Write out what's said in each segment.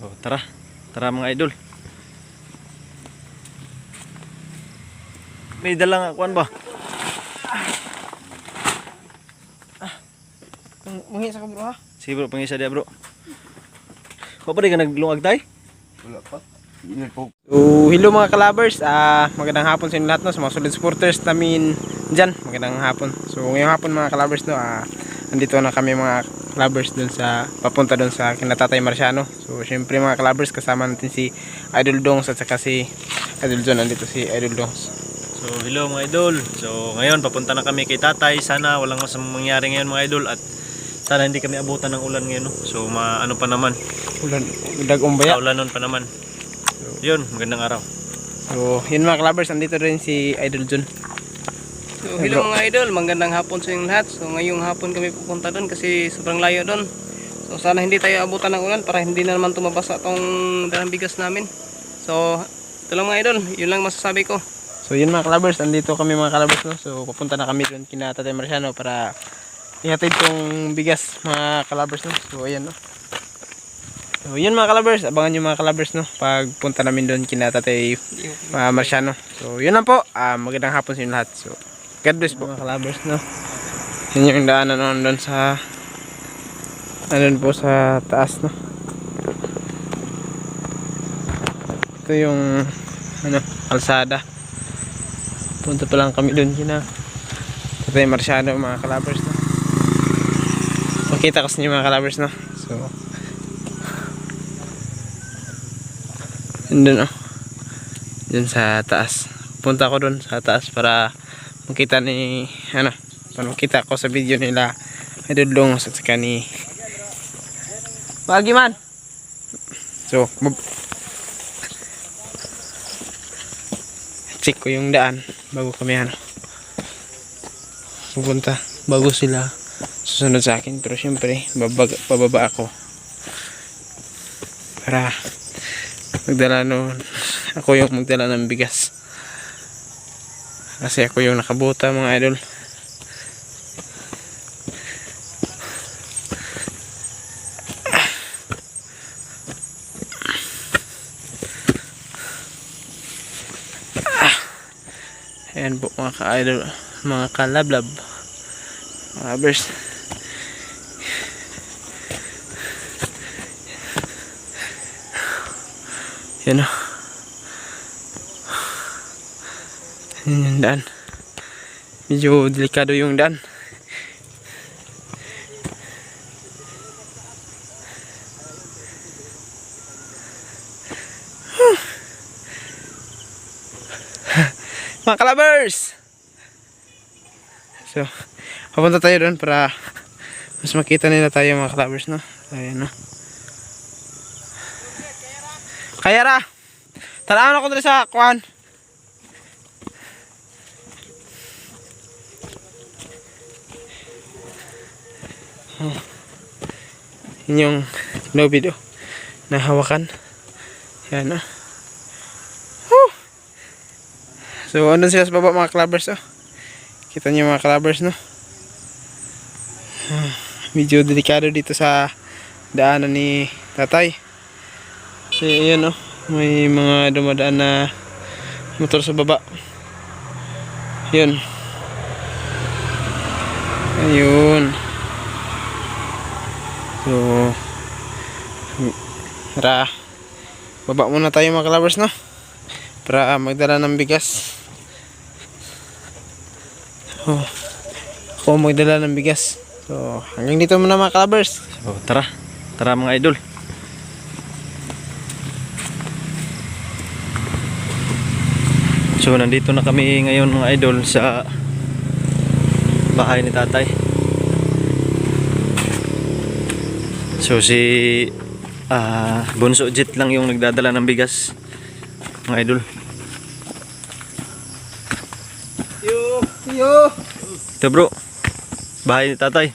Oh, tara. Tara mga idol. May dalang akuan ba? Mungi sa kabro ha. Sige bro, pangisa dia bro. Ko pa rin ka naglungag tay? Wala pa. So, hello mga kalabers. Ah, magandang hapon sa inyo lahat no, sa mga solid supporters namin diyan. Magandang hapon. So, ngayong hapon mga kalabers no, ah, andito na kami mga kalabers dun sa papunta dun sa kinatatay Marciano. So, syempre mga kalabers kasama natin si Idol Dongs at saka si Idol John andito si Idol Dongs. So, hello mga idol. So, ngayon papunta na kami kay tatay. Sana walang masamang mangyari ngayon mga idol at sana hindi kami abutan ng ulan ngayon. No? So, ma ano pa naman, Ulan, dag umbaya. kaulanon pa naman. Yun, magandang araw. So, yun mga kalabers, andito rin si Idol John. So, hello mga idol, magandang hapon sa inyong lahat. So, ngayong hapon kami pupunta doon kasi sobrang layo doon. So, sana hindi tayo abutan ng ulan para hindi na naman tumabasa tong dalang bigas namin. So, ito lang mga idol, yun lang masasabi ko. So yun mga kalabers, andito kami mga kalabers no. So pupunta na kami doon kina Tatay Marciano para ihatid tong bigas mga kalabers no. So ayan no. So yun mga kalabers, abangan nyo mga kalabers no pag punta namin doon kina Tatay uh, Marciano. So yun lang po, Ah, magandang hapon sa inyo lahat. So God bless po. Mga kalabers no. Yun yung daanan no, doon sa ano po sa taas no. Ito yung ano, kalsada. Punta pa lang kami doon kina Tatay Marciano mga kalabers no? Makita kasi niyo mga kalabers no? So doon oh. Dun sa taas. Punta ako doon sa taas para makita ni ano para makita ko sa video nila Idol Dongos at saka ni Wagi man. So check ko yung daan bago kami ano pupunta. Bago sila susunod sa akin. Pero syempre babag, pababa ako para magdala noon ako yung magdala ng bigas kasi ako yung nakabuta mga idol Ayan po mga ka-idol, mga kalablab. Mga bers. Yan o. Yan yung daan. Medyo delikado yung daan. Mga kalabers! So, papunta tayo doon para mas makita nila tayo mga kalabers, no? Ayan, no? Kaya ra! Talaan ako dito sa kuhan. Oh. Yun yung no video na hawakan. Yan, no? So, andun sila sa baba mga clubbers, oh. Kita niyo mga clubbers, no? Ah, Medyo delikado dito sa daanan ni tatay. Kasi, ayan, oh. May mga dumadaan na motor sa baba. Yun. Ayun. So, tara. Baba muna tayo mga clubbers, no? Para ah, magdala ng bigas. Oh, ako magdala ng bigas. So, hanggang dito muna mga kalabers. So, tara. Tara mga idol. So, nandito na kami ngayon mga idol sa bahay ni tatay. So, si ah Bunso Jet lang yung nagdadala ng bigas mga idol. Yo! Yo! Ito bro, bahay ni tatay.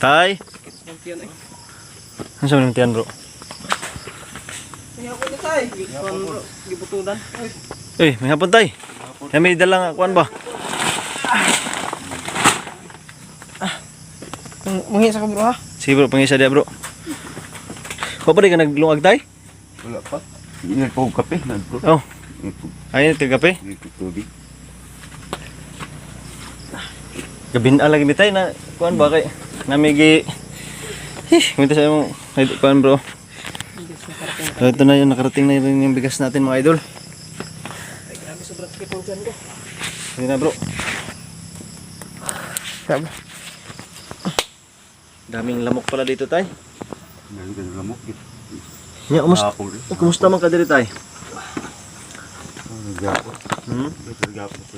Tay, ano sa mga tiyan bro? Gibutudan. Eh, may hapon tay. May dalang kuan ba? Mang- Manghi sa ka bro ha. Sige bro, pangisa dia bro. Ko pa di ka naglungag tay? Wala pa. Init po kape. Nagpo. Oh, Init po. ayun ito kape. Tubig. Gabin lagi bitay na kuan ba kay namigi Hih, minta sa mo. Ay, kuan bro. So, ito na yung nakarating na rin yung bigas natin mga idol. Ay, grabe, sobrang sakit ng tiyan ko. Sige na bro. Sabi. Daming lamok pala dito tay. Nalagyan ng lamok. Ya, kumusta, Gapo rin. kumusta man ka diri tay? Gapo. Hmm? Gapo po.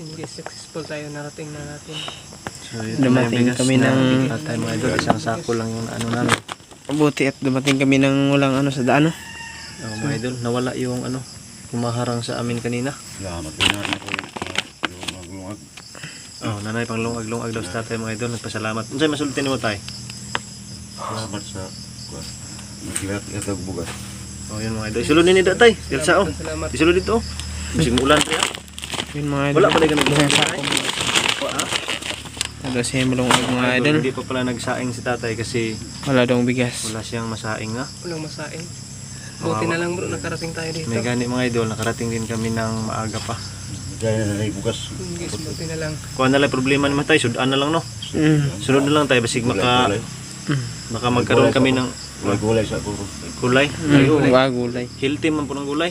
Hindi successful tayo, narating na natin. So, Dumating kami ng- tatay mga idol. Isang sako lang yung ano namin. Mabuti at dumating kami ng walang ano sa daan. Oh, mga idol, nawala yung ano, kumaharang sa amin kanina. Salamat din natin po. Oh, nanay pang lungag-lungag daw sa tatay mga idol. Nagpasalamat. Unsay masulti nimo tay? Salamat sa kuwan. Nagilat ito bugas. Oh, yun mga idol. Isulod ni tatay. Dilsa oh. Isulod dito oh. Bisig mo ulan yan. Yun mga idol. Wala pa tay. sako. Ha? Ano siya malungag mga idol. Hindi pa pala nagsaing si tatay kasi Wala daw bigas. wala siyang masaing nga. Walang masaing. Buti na lang bro, nakarating tayo dito. May gani mga idol, nakarating din kami ng maaga pa. Gaya na na bugas. Guys, buti na lang. Kuha na lang problema naman tayo, sudan na lang no. Mm. Sunod na lang tayo, basig maka, Gulay. maka magkaroon kami ng Gulay sa gulay. Mm. Wa gulay. Healthy man po ng gulay.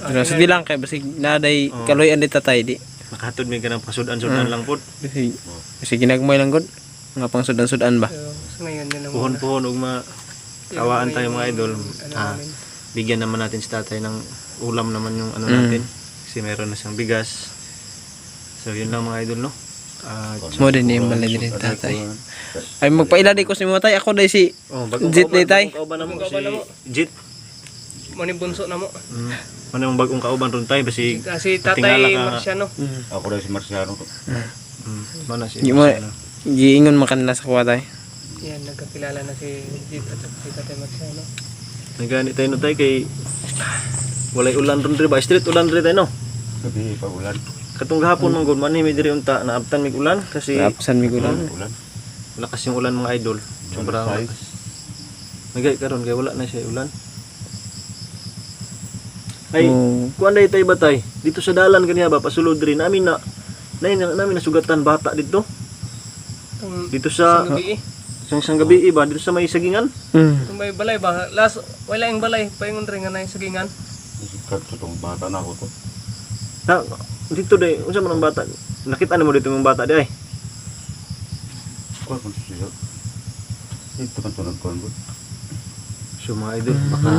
Pero sa lang kay basig naday Oo. kaloy andi tatay di. Nakatod may ganang pasudan-sudan lang po. Kasi kasi ginagmoy lang gud. Nga pang sudan-sudan ba. So, so ngayon, yun lang. Puhon-puhon ug ma kawaan tayo mga idol. Ano Ah, namin. Bigyan naman natin si tatay ng ulam naman yung ano Mm. natin. Kasi meron na siyang bigas. So yun lang mga idol no. Ah, Mo din yung balay din tatay. Ay magpaila di ko si mo tay ako dai si oh, Jit ni tay. na mo Bagong kauban na mo. si Jit. Mani bunso na mo. Mm. Ano yung bagong kauban ron tayo basi Kasi Tingala tatay ka- Marciano. Ako rin si Marciano. to. mm, mana si mo giingon man kanila sa kuwa tay. Yan, nagkakilala na si Jit at si tatay Marciano. Nagani tayo no tayo kay walay ulan ron ba street ulan diri tayo no. Gabi pa ulan. Katong gahapon man gud man mi diri unta naabtan mig ulan kasi Tapsan mi gulan. Ulan. lakas yung ulan mga idol. Lakas. Nagay karon kay wala na siya ulan. Ay, Oo. kuan day tay batay. Dito sa dalan kaniya ba pasulod diri namin na nay na, namin nasugatan bata dito. Dito sa isang eh. isang, gabi iba dito sa may sagingan. Mm. Itong may balay ba? Last, wala yung balay. Paingon rin nga na yung sagingan. Kat sa tong bata na ako to. Na, dito day unsa man ang bata? Nakita na mo dito yung bata day. Kuwan kung siya. Ito kan tunag kuwan ko. So mga idol, baka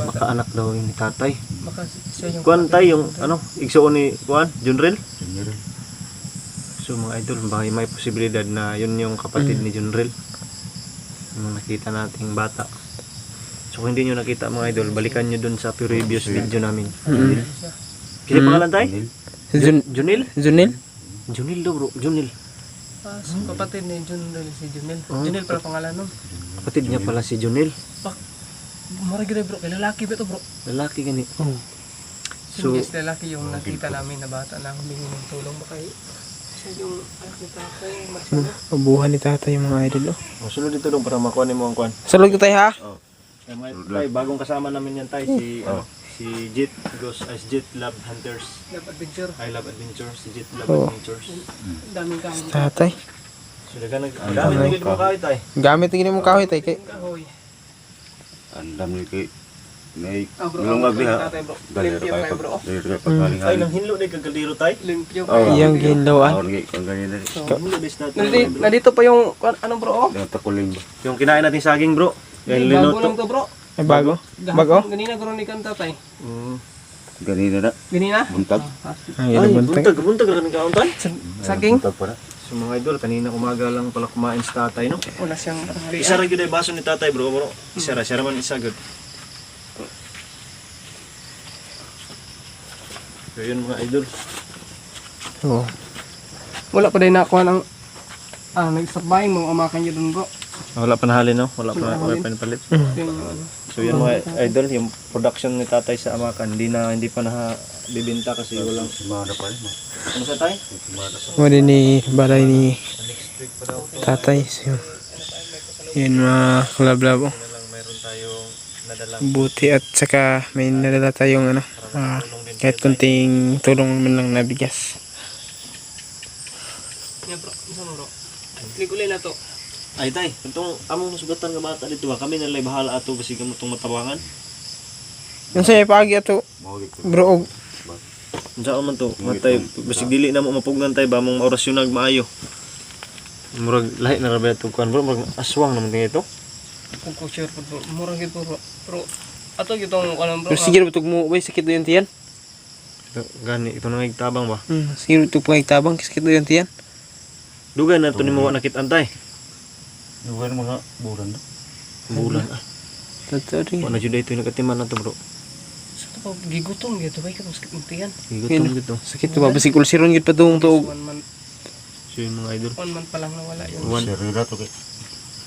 baka anak daw ni tatay. Baka siya yung Kuan tay yung ano, igsoon ni kuan, Junrel. General. So mga idol, baka may posibilidad na yun yung kapatid ni Junrel. Yung nakita nating bata. So kung hindi nyo nakita mga idol, balikan nyo dun sa previous video namin. Mm. Kaya pangalan tay? Daniel. Jun Junil? Junil? Junil daw bro, Junil. Ah, so kapatid ni Junel si Junel. Oh. Junel pala pangalan nun. Kapatid niya pala si Junil. Marag na bro, kay lalaki ba ito bro? Lalaki gani. Oh. So, So, yes, lalaki yung nakita namin na bata na humingi ng tulong. Baka siya yung anak ni tatay. Mabuhan ni tatay yung mga idol. Oh. oh, sunod dito dong para makuha mo ang kuan. Salog ko tay ha. Eh, mga- tay, bagong kasama namin yan tay, si, Oh. si Jit, Ghost, as Jit Love Hunters. Love adventure. I Love Adventure, si Jit Love Oh. Adventures. Daming kang Tatay. So, dagan nag, gamit na gid mo kahit tay. Gamit ang mo kahoy tay kay. kahoy. Andam ni kay may Ah, bro, ngungag ang diha. tatay, bro. Dali Limpyo kayo pag bro. dali kayo pagkaling Ay, nang hinlo day kagaldiro tay. Limpyo Oh. kayo. Iyang ginlawan. Ako ngi kang ganyan na. So, Hinlo day natin. nandito, nandito pa yung, kwan- ano bro? Oh? Takuling ba? Yung kinain natin saging bro. Yung Bago lang linuto. to bro. Ay bago. Bago. Ganina guro ni kan tatay. Mm. Ganina na. Ganina? Buntag. Ay, Ay, buntag. buntag, buntag lang kaon tay. Saging? Buntag pa na. So mga idol, kanina umaga lang pala kumain si tatay no. Wala siyang isa ra gyud ay baso ni tatay bro, bro. Isa ra, siya raman isa gud. So yun mga idol. Oh. Wala pa din nakuha ng ah, nagsabay mo amakan niyo dun bro. Wala pa nahali no, wala pa wala pa palit. So yun mga idol, yung production ni tatay sa Amakan, hindi na hindi pa na bibenta kasi walang Simana pa rin. ano sa tay? Din ni balay ni tatay. So, yun mga kalablabo. Na lang mayroon tayong nadalang Buti at saka may nadala tayong ano, ah, kahit kunting tulong man lang na bigas. Nga bro, isa mo bro. Klik ulit na to. Ay tay, itong among sugatan nga bata dito ba kami na lay bahala ato basig mo itong matabangan. Yung sa'yo pagi ato, bro, og Unsa man to? Matay basig dili na mo mapugnan tay ba mong orasyon nag maayo. Murag lahi na rabi ato kuan bro, murag aswang naman tingin ito. Kung ko share po bro. Mura gid po bro. Pero ato gyud tong kanang bro. pero sige butog mo, bay sakit do yung tiyan. Ito, gani ito nang tabang ba. Hmm, sige butog pangigtabang, sakit do yung tiyan. Dugay na to ni mo nakit antay. Lugar mga buran na. Bulan ah. Totoo rin. Wa na jud ito nakatiman na to bro. Sa to pa gigutom gyud bay ka sakit mo tiyan. Gigutom gito. Sakit to ba, basig ulsiron gid pa tuong tuog. So yun mga idol. one month pa lang nawala yun. One. Serira to kay.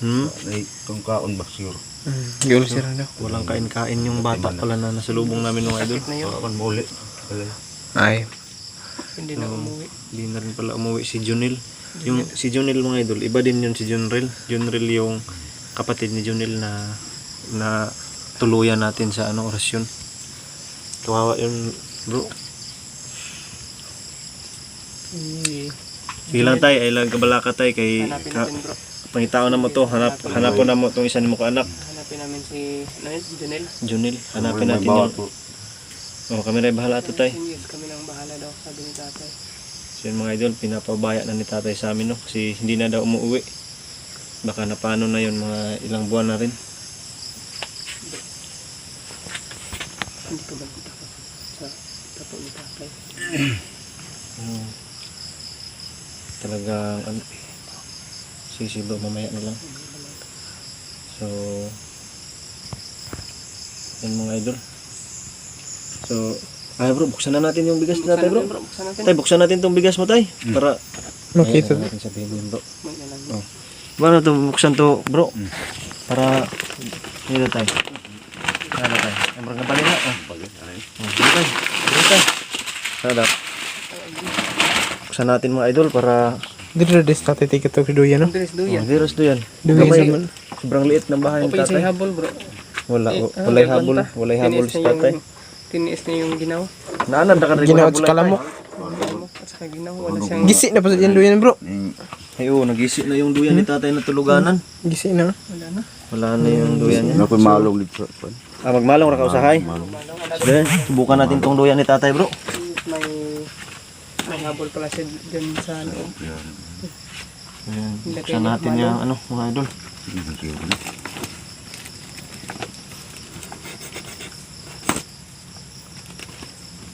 Hmm? Ay, kung kaon ba siguro. Hmm, giulsiron daw. Walang kain-kain yung bata pala na nasa lubong namin mga idol. Sakit na yun. Kaon ulit. Ay, Hindi na umuwi. Hindi na rin pala umuwi si Junil. Yung si Junil mga idol, iba din yun si Junril. Junril yung kapatid ni Junil na na tuluyan natin sa ano orasyon. Kawawa yun bro. Sige lang tayo, ay lang kabalaka tayo kay Hanapin ka, natin bro. pangitao na mo to, hanap hanapon na mo tong isa ni mo ka anak, Hanapin namin si ano yun, Janelle. Junil. Hanapin natin yung. Oh, kami rin bahala to tayo. Yes, kami lang bahala daw, sabi ni tatay. So yun mga idol, pinapabaya na ni tatay sa amin no kasi hindi na daw umuwi. Baka na paano na yun mga ilang buwan na rin. Hindi ko ba takot sa tapo ni tatay. Hmm. Talagang ano, sige bro, mamaya na lang. So, yun mga idol. So, ay bro, buksan na natin yung bigas natin bro. bro, buksan natin. Tay, buksan natin tong bigas mo tay. Para, makita. Natin sabihin yun bro. Oh. Paano to buksan to bro? Para, dito tay. Sana tay. Ang mga balik na. Oh. Pagod, ay. Oh, Dito tay. Dito tay. Sada. Buksan natin mga idol para Dito des tatay tiket to duyan no. Andres, Oh, duyan. virus to yan. Duyan sa man. sobrang liit ng bahay Open sa tatay. habol bro. Wala, wa- walay ah, habol, walay habol yung- tatay. Tiniis niya yung ginaw. Naanan na ka rin Ginawa sa kalamok. At saka ginaw, wala siyang... Gisi na pa sa yan duyan bro. Ning Ay, oo, nag-isip na yung duyan ni tatay na tuluganan. Gisi na. Wala na. Wala na yung duyan niya. na ko malong dito. Ah, magmalong ra ka usahay. Malong. Sige, subukan natin tong duyan ni tatay, bro. May... May habol pala siya dyan sa loob. Ayan, buksan natin yung ano, mga idol. Hindi siguro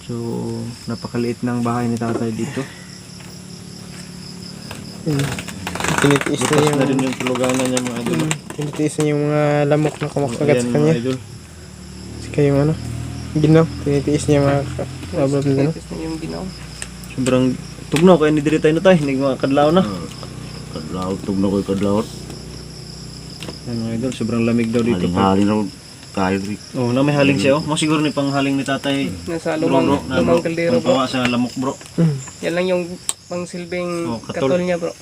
So, napakaliit ng bahay ni tatay dito. Hmm. Tinitiis na Bukas yung na rin yung tuluganan niya, mga idol. Hmm, tinitiis na yung mga lamok na kumakagat sa kanya. idol. Saka yung ano, ginaw, tinitiis niya mga kablab na ano. Tiniis niya yung ginaw. Sobrang tugnaw kaya ni diri tayo na tayo, hindi mga kadlaw na. Kadlaw, tug na ko'y kadlaw. Ayan, mga idol, sobrang lamig daw dito. Haling-haling rin. Oh, na may haling siya, oh. Mo siguro ni panghaling ni tatay. Nasa Bro, lumang, bro, na, lumang bro. kaldero bro. Sa lamok, bro. Hmm. Yan lang yung pang silbing Oh, katol. katol niya bro.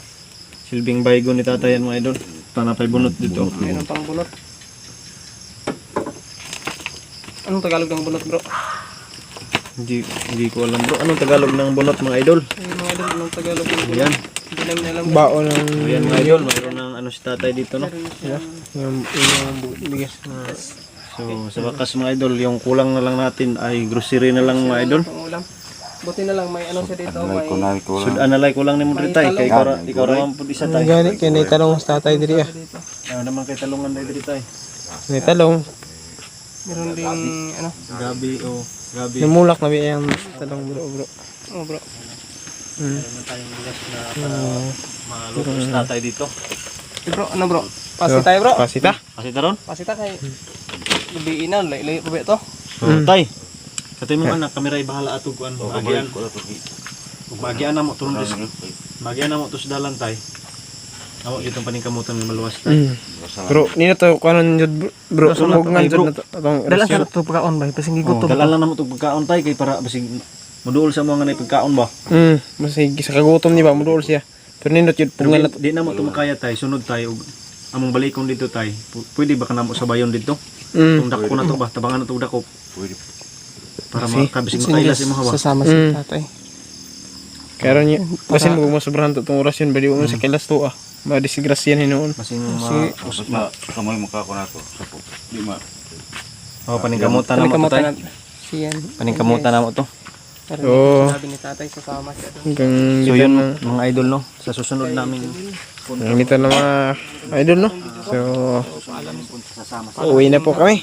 Silbing baygo ni tatay yan, mga idol. Tanapay bunot dito. Mayroon pang bunot. Anong Tagalog ng bunot bro? Hindi, hindi ko alam, bro. Anong Tagalog ng bunot, mga idol? Ay mga idol, anong Tagalog ng bunot? Ayan. Hindi namin alam. Bao ng Ayan, mga idol. Mayroon ng ano si tatay dito, no? Meron siya. yung, yung bu- bigas na So, sa wakas mga idol, yung kulang na lang natin ay grocery na lang mga idol. Buti na lang may ano siya dito, may ko na ko So, lang. analay kulang ni mo tayo. Kay ikaw, ikaw raman po isa Ang tayo. gani kaya naitalong sa tatay diri ah. dito. Ah, naman kay talungan tayo dito tayo. Naitalong. Meron ding ano, Gabi o gabi. Namulak na biya yung talong bro bro. oh bro. Hmm. Meron tayong bigas na para maluto sa tatay dito. Eh, bro, ano bro? Pasi tayo bro. Pasita. Kasi taron? Pasi tayo kay Gabi ina, layo pa ba ito? So, tay. Katoy mo anak, kamera bahala ato kuan. Magian. To. Ug magian na mo turon dis. Magian na mo tus dalan tay. Awo itong paningkamutan nga maluwas tay. Hmm. Bro, nina to kanon jud bro. To, ug nga ay, jud bro. na to. Atong Dala sa to pagkaon ba? Pasing Oh, gigutom. dalan lang na mo tug pagkaon tay kay para basig moduol sa mga nga pagkaon ba. Hmm, masig sa kagutom ni ba muduol siya. Pero nindot yun, Pero pungan na di, na mo tumakaya tay, sunod tayo ug among balikon dito tay. Pwede ba ka namo sa bayon dito? Mm. Kung dako na to ba, tabangan na to dako para Kasi- makabising makailas mo hawa. Sasama si tatay. Kaya niya, kasi mo mo sobrahan to itong oras yun, bali mo sa kilas to ah. Madisgrasyan hinoon. Masing Kasi- ma Tapos ma, kamay mukha ko na to. Sapo. Di ma. oh, paningkamutan na mo to Panikamutan tay. na. Siyan. Paningkamutan na mo to. Pero Oo. sabi ni tatay, sasama siya doon. Hanggang So yun na. mga idol no, sa susunod namin Dito na mga idol no. So, uwi na po kami.